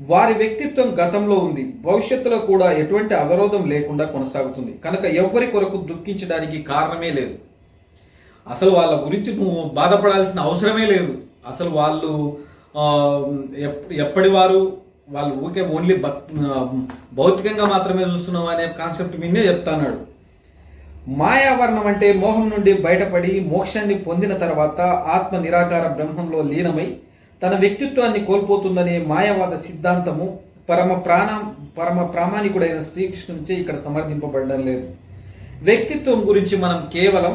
వారి వ్యక్తిత్వం గతంలో ఉంది. భవిష్యత్తులో కూడా ఎటువంటి అవరోధం లేకుండా కొనసాగుతుంది. కనుక ఎవరి కొరకు దుఃఖించడానికి కారణమే లేదు. అసలు వాళ్ళ గురించి నువ్వు బాధపడాల్సిన అవసరమే లేదు. అసలు వాళ్ళు ఎప్పటి వారు వాళ్ళు ఊరికే ఓన్లీ భక్ భౌతికంగా మాత్రమే చూస్తున్నాం అనే కాన్సెప్ట్ మీదే చెప్తున్నాడు. మాయావరణం అంటే మోహం నుండి బయటపడి మోక్షాన్ని పొందిన తర్వాత ఆత్మ నిరాకార బ్రహ్మంలో లీనమై తన వ్యక్తిత్వాన్ని కోల్పోతుందనే మాయావాద సిద్ధాంతము పరమ ప్రాణ పరమ ప్రామాణికుడైన శ్రీకృష్ణునిచే ఇక్కడ సమర్థింపబడడం లేదు. వ్యక్తిత్వం గురించి మనం కేవలం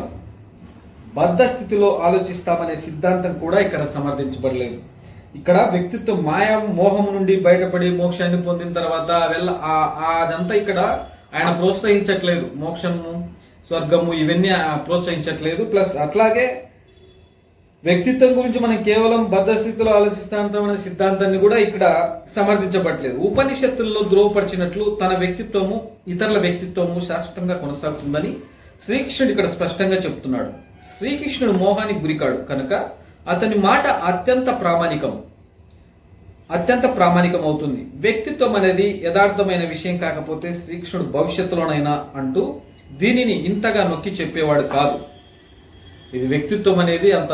బద్ధ స్థితిలో ఆలోచిస్తామనే సిద్ధాంతం కూడా ఇక్కడ సమర్థించబడలేదు. ఇక్కడ వ్యక్తిత్వం మాయా మోహం నుండి బయటపడి మోక్షాన్ని పొందిన తర్వాత వెళ్ళ ఆ అదంతా ఇక్కడ ఆయన ప్రోత్సహించట్లేదు. మోక్షము స్వర్గము ఇవన్నీ ఆ ప్రోత్సహించట్లేదు. ప్లస్ అట్లాగే వ్యక్తిత్వం గురించి మనం కేవలం బద్ధ స్థితిలో ఆలోచిస్తామనే సిద్ధాంతాన్ని కూడా ఇక్కడ సమర్థించబట్లేదు ఉపనిషత్తుల్లో ద్రోవపరిచినట్లు తన వ్యక్తిత్వము ఇతరుల వ్యక్తిత్వము శాశ్వతంగా కొనసాగుతుందని శ్రీకృష్ణుడు ఇక్కడ స్పష్టంగా చెప్తున్నాడు. శ్రీకృష్ణుడు మోహానికి గురికాడు కనుక అతని మాట అత్యంత ప్రామాణికం అత్యంత ప్రామాణికం అవుతుంది. వ్యక్తిత్వం అనేది యథార్థమైన విషయం కాకపోతే శ్రీకృష్ణుడు భవిష్యత్తులోనైనా అంటూ దీనిని ఇంతగా నొక్కి చెప్పేవాడు కాదు. ఇది వ్యక్తిత్వం అనేది అంత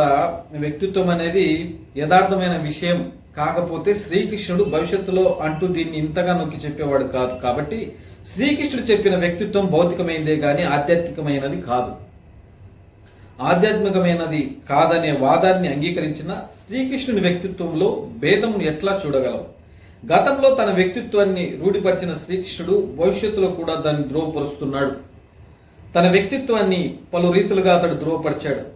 వ్యక్తిత్వం అనేది యథార్థమైన విషయం కాకపోతే శ్రీకృష్ణుడు భవిష్యత్తులో అంటూ దీన్ని ఇంతగా నొక్కి చెప్పేవాడు కాదు కాబట్టి శ్రీకృష్ణుడు చెప్పిన వ్యక్తిత్వం భౌతికమైనదే కానీ ఆధ్యాత్మికమైనది కాదు. ఆధ్యాత్మికమైనది కాదనే వాదాన్ని అంగీకరించిన శ్రీకృష్ణుని వ్యక్తిత్వంలో భేదమును ఎట్లా చూడగలం? గతంలో తన వ్యక్తిత్వాన్ని రూఢిపరిచిన శ్రీకృష్ణుడు భవిష్యత్తులో కూడా దాన్ని ధ్రువపరుస్తున్నాడు. తన వ్యక్తిత్వాన్ని పలు రీతులుగా అతడు ధృవపరిచాడు.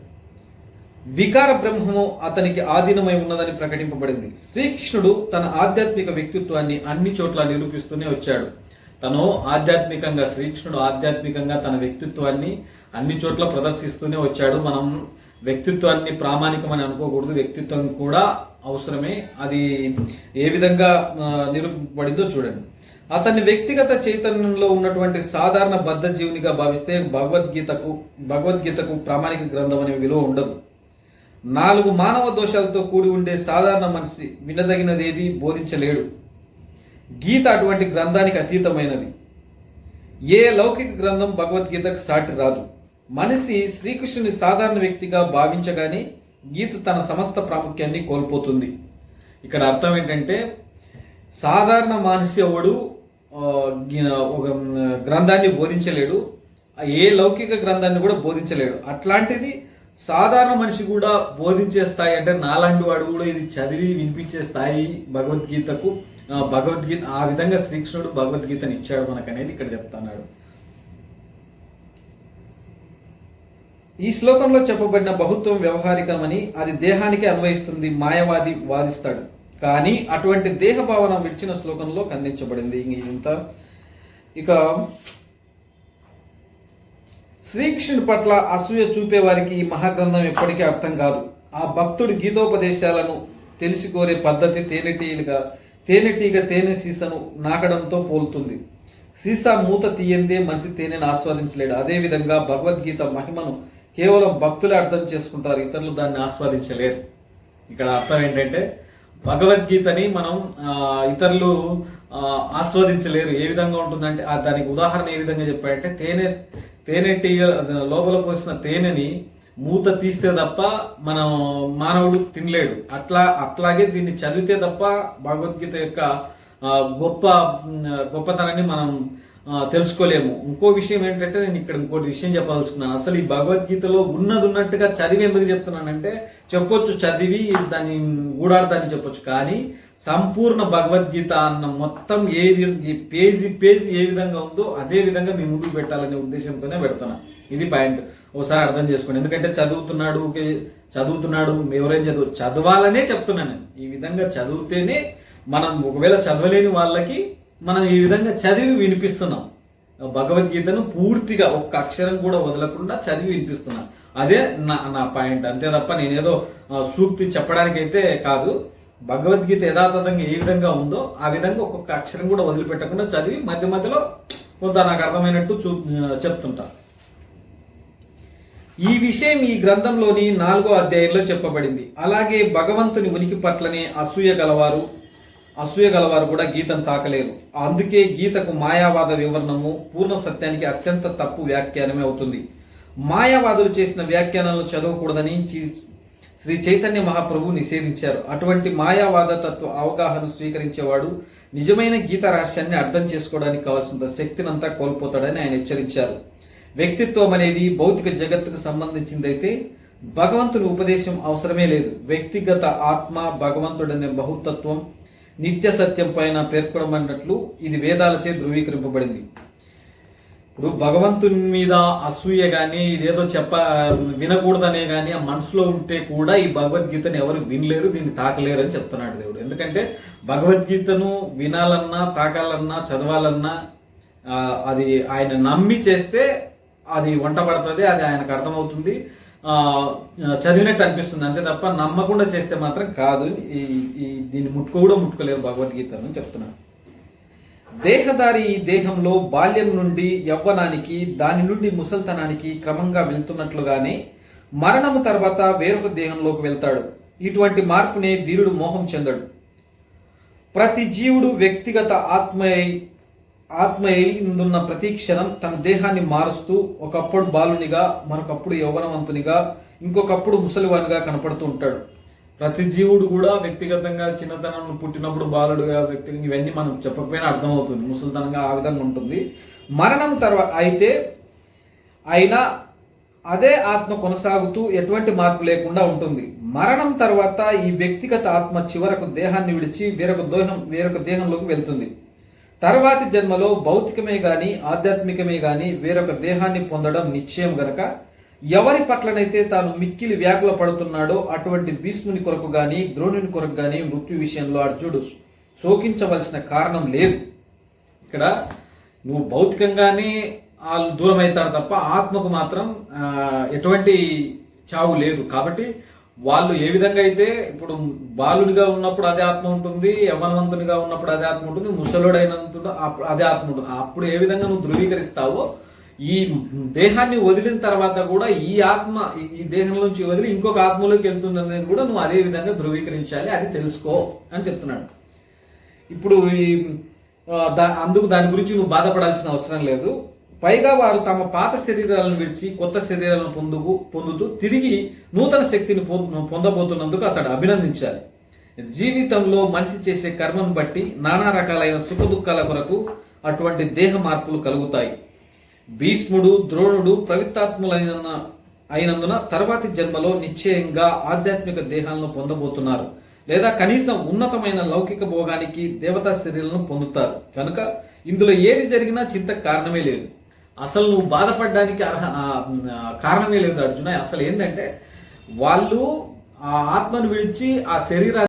వికార బ్రహ్మము అతనికి ఆధీనమై ఉన్నదని ప్రకటింపబడింది. శ్రీకృష్ణుడు తన ఆధ్యాత్మిక వ్యక్తిత్వాన్ని అన్ని చోట్ల నిరూపిస్తూనే వచ్చాడు. తను ఆధ్యాత్మికంగా శ్రీకృష్ణుడు ఆధ్యాత్మికంగా తన వ్యక్తిత్వాన్ని అన్ని చోట్ల ప్రదర్శిస్తూనే వచ్చాడు. మనం వ్యక్తిత్వాన్ని ప్రామాణికమని అనుకోకూడదు. వ్యక్తిత్వం కూడా అవసరమే. అది ఏ విధంగా నిరూపబడిందో చూడండి. అతని వ్యక్తిగత చైతన్యంలో ఉన్నటువంటి సాధారణ బద్ధ జీవునిగా భావిస్తే భగవద్గీతకు భగవద్గీతకు ప్రామాణిక గ్రంథం అనే విలువ ఉండదు. నాలుగు మానవ దోషాలతో కూడి ఉండే సాధారణ మనిషి వినదగినదేది బోధించలేడు. గీత అటువంటి గ్రంథానికి అతీతమైనది. ఏ లౌకిక గ్రంథం భగవద్గీతకు సాటి రాదు. మనిషి శ్రీకృష్ణుని సాధారణ వ్యక్తిగా భావించగానే గీత తన సమస్త ప్రాముఖ్యాన్ని కోల్పోతుంది. ఇక్కడ అర్థం ఏంటంటే సాధారణ మనిషి ఎవడు ఒక గ్రంథాన్ని బోధించలేడు ఏ లౌకిక గ్రంథాన్ని కూడా బోధించలేడు. అట్లాంటిది సాధారణ మనిషి కూడా బోధించే స్థాయి అంటే నాలాంటి వాడు కూడా ఇది చదివి వినిపించే స్థాయి భగవద్గీతకు భగవద్గీత ఆ విధంగా శ్రీకృష్ణుడు భగవద్గీతను ఇచ్చాడు మనకు అనేది ఇక్కడ చెప్తున్నాడు. ఈ శ్లోకంలో చెప్పబడిన బహుత్వం వ్యవహారికమని అది దేహానికి అన్వయిస్తుంది మాయవాది వాదిస్తాడు. కానీ అటువంటి దేహ భావన విడిచిన శ్లోకంలో ఖండించబడింది. ఇంక ఇంత ఇక శ్రీకృష్ణుడి పట్ల అసూయ చూపే వారికి ఈ మహాగ్రంథం ఎప్పటికీ అర్థం కాదు. ఆ భక్తుడి గీతోపదేశాలను తెలిసి కోరే పద్ధతి తేనెటీలుగా తేనెటీగ తేనె సీసను నాకడంతో పోలుతుంది. సీసా మూత తీయందే మనిషి తేనెను ఆస్వాదించలేడు. అదేవిధంగా భగవద్గీత మహిమను కేవలం భక్తులు అర్థం చేసుకుంటారు ఇతరులు దాన్ని ఆస్వాదించలేరు. ఇక్కడ అర్థం ఏంటంటే భగవద్గీతని మనం ఇతరులు ఆస్వాదించలేరు. ఏ విధంగా ఉంటుందంటే ఆ దానికి ఉదాహరణ ఏ విధంగా చెప్పాడంటే తేనె తేనె టీగ లోపల పోసిన తేనెని మూత తీస్తే తప్ప మనం మానవుడు తినలేడు. అట్లా అట్లాగే దీన్ని చదివితే తప్ప భగవద్గీత యొక్క గొప్ప గొప్పతనాన్ని మనం తెలుసుకోలేము. ఇంకో విషయం ఏంటంటే నేను ఇక్కడ ఇంకోటి విషయం చెప్పదలుచుకున్నాను అసలు ఈ భగవద్గీతలో ఉన్నది ఉన్నట్టుగా చదివి ఎందుకు చెప్తున్నానంటే చెప్పొచ్చు చదివి దాన్ని గూడాడతాన్ని చెప్పొచ్చు కానీ సంపూర్ణ భగవద్గీత అన్న మొత్తం ఏ పేజీ పేజీ ఏ విధంగా ఉందో అదే విధంగా మీ ముందుకు పెట్టాలనే ఉద్దేశంతోనే పెడుతున్నా. ఇది పాయింట్. ఒకసారి అర్థం చేసుకోండి. ఎందుకంటే చదువుతున్నాడు చదువుతున్నాడు ఎవరైనా చదువు చదవాలనే చెప్తున్నాను నేను. ఈ విధంగా చదివితేనే మనం ఒకవేళ చదవలేని వాళ్ళకి మనం ఈ విధంగా చదివి వినిపిస్తున్నాం. భగవద్గీతను పూర్తిగా ఒక్క అక్షరం కూడా వదలకుండా చదివి వినిపిస్తున్నా. అదే నా నా పాయింట్. అంతే తప్ప నేనేదో సూక్తి చెప్పడానికైతే కాదు. భగవద్గీత యథాతథంగా ఏ విధంగా ఉందో ఆ విధంగా ఒక్కొక్క అక్షరం కూడా వదిలిపెట్టకుండా చదివి మధ్య మధ్యలో కొంత నాకు అర్థమైనట్టు చూ చెప్తుంటా. ఈ విషయం ఈ గ్రంథంలోని నాలుగో అధ్యాయంలో చెప్పబడింది. అలాగే భగవంతుని ఉనికి పట్లనే అసూయ గలవారు అసూయ గలవారు కూడా గీతను తాకలేరు. అందుకే గీతకు మాయావాద వివరణము పూర్ణ సత్యానికి అత్యంత తప్పు వ్యాఖ్యానమే అవుతుంది. మాయావాదులు చేసిన వ్యాఖ్యానాలను చదవకూడదని శ్రీ చైతన్య మహాప్రభు నిషేధించారు. అటువంటి మాయావాద తత్వ అవగాహన స్వీకరించేవాడు నిజమైన గీత రహస్యాన్ని అర్థం చేసుకోవడానికి కావాల్సినంత శక్తినంతా కోల్పోతాడని ఆయన హెచ్చరించారు. వ్యక్తిత్వం అనేది భౌతిక జగత్తుకు సంబంధించిందైతే భగవంతుని ఉపదేశం అవసరమే లేదు. వ్యక్తిగత ఆత్మ భగవంతుడనే బహుతత్వం నిత్య సత్యం పైన పేర్కొనమన్నట్లు ఇది వేదాలచే ధృవీకరింపబడింది. ఇప్పుడు భగవంతుని మీద అసూయ కానీ ఇదేదో చెప్ప వినకూడదనే కానీ ఆ మనసులో ఉంటే కూడా ఈ భగవద్గీతను ఎవరు వినలేరు దీన్ని తాకలేరు అని చెప్తున్నాడు దేవుడు. ఎందుకంటే భగవద్గీతను వినాలన్నా తాకాలన్నా చదవాలన్నా అది ఆయన నమ్మి చేస్తే అది వంట పడుతుంది అది ఆయనకు అర్థమవుతుంది. చదివినట్టు అనిపిస్తుంది. అంతే తప్ప నమ్మకుండా చేస్తే మాత్రం కాదు. ఈ ఈ దీన్ని ముట్టుకో కూడా ముట్టుకోలేరు భగవద్గీతను అని చెప్తున్నాను. దేహదారి ఈ దేహంలో బాల్యం నుండి యవ్వనానికి దాని నుండి ముసల్తనానికి క్రమంగా వెళ్తున్నట్లుగానే మరణము తర్వాత వేరొక దేహంలోకి వెళ్తాడు. ఇటువంటి మార్పునే ధీరుడు మోహం చెందడు. ప్రతి జీవుడు వ్యక్తిగత ఆత్మయై ఆత్మయై ఉందున్న ప్రతి క్షణం తన దేహాన్ని మారుస్తూ ఒకప్పుడు బాలునిగా మరొకప్పుడు యౌవనవంతునిగా ఇంకొకప్పుడు ముసలివానిగా కనపడుతూ ఉంటాడు. ప్రతి జీవుడు కూడా వ్యక్తిగతంగా చిన్నతనం పుట్టినప్పుడు బాలుడుగా వ్యక్తి ఇవన్నీ మనం చెప్పకపోయినా అర్థమవుతుంది. ముసలితనంగా ఆ విధంగా ఉంటుంది. మరణం తర్వాత అయితే అయినా అదే ఆత్మ కొనసాగుతూ ఎటువంటి మార్పు లేకుండా ఉంటుంది. మరణం తర్వాత ఈ వ్యక్తిగత ఆత్మ చివరకు దేహాన్ని విడిచి వేరొక దేహం వేరొక దేహంలోకి వెళ్తుంది. తర్వాతి జన్మలో భౌతికమే గాని ఆధ్యాత్మికమే గాని వేరొక దేహాన్ని పొందడం నిశ్చయం గనక ఎవరి పట్లనైతే తాను మిక్కిలి వ్యాకుల పడుతున్నాడో అటువంటి భీష్ముని కొరకు గాని ద్రోణుని కొరకు గాని మృత్యు విషయంలో అర్జుడు శోకించవలసిన కారణం లేదు. ఇక్కడ నువ్వు భౌతికంగానే వాళ్ళు దూరం అవుతారు తప్ప ఆత్మకు మాత్రం ఎటువంటి చావు లేదు. కాబట్టి వాళ్ళు ఏ విధంగా అయితే ఇప్పుడు బాలుడిగా ఉన్నప్పుడు అదే ఆత్మ ఉంటుంది యవనవంతునిగా ఉన్నప్పుడు అదే ఆత్మ ఉంటుంది ముసలుడైనంతుడు అప్పుడు అదే ఆత్మ ఉంటుంది. అప్పుడు ఏ విధంగా నువ్వు ధృవీకరిస్తావో ఈ దేహాన్ని వదిలిన తర్వాత కూడా ఈ ఆత్మ ఈ- దేహం నుంచి వదిలి ఇంకొక ఆత్మలోకి వెళ్తుంది అనేది కూడా నువ్వు అదే విధంగా ధృవీకరించాలి అది తెలుసుకో అని చెప్తున్నాడు. ఇప్పుడు ఈ దా- అందుకు దాని గురించి నువ్వు బాధపడాల్సిన అవసరం లేదు. పైగా వారు తమ పాత శరీరాలను విడిచి కొత్త శరీరాలను పొందుకు పొందుతూ తిరిగి నూతన శక్తిని పొందబోతున్నందుకు అతడు అభినందించాలి. జీవితంలో మనిషి చేసే కర్మను బట్టి నానా రకాలైన సుఖ దుఃఖాల కొరకు అటువంటి దేహ మార్పులు కలుగుతాయి. భీష్ముడు ద్రోణుడు ప్రవిత్తాత్ములైన అయినందున తర్వాతి జన్మలో నిశ్చయంగా ఆధ్యాత్మిక దేహాలను పొందబోతున్నారు. లేదా కనీసం ఉన్నతమైన లౌకిక భోగానికి దేవతా శరీరాలను పొందుతారు. కనుక ఇందులో ఏది జరిగినా చింత కారణమే లేదు. అసలు నువ్వు బాధపడడానికి అర్హ కారణమే లేదు అర్జున. అసలు ఏంటంటే వాళ్ళు ఆ ఆత్మను విడిచి ఆ శరీరాన్ని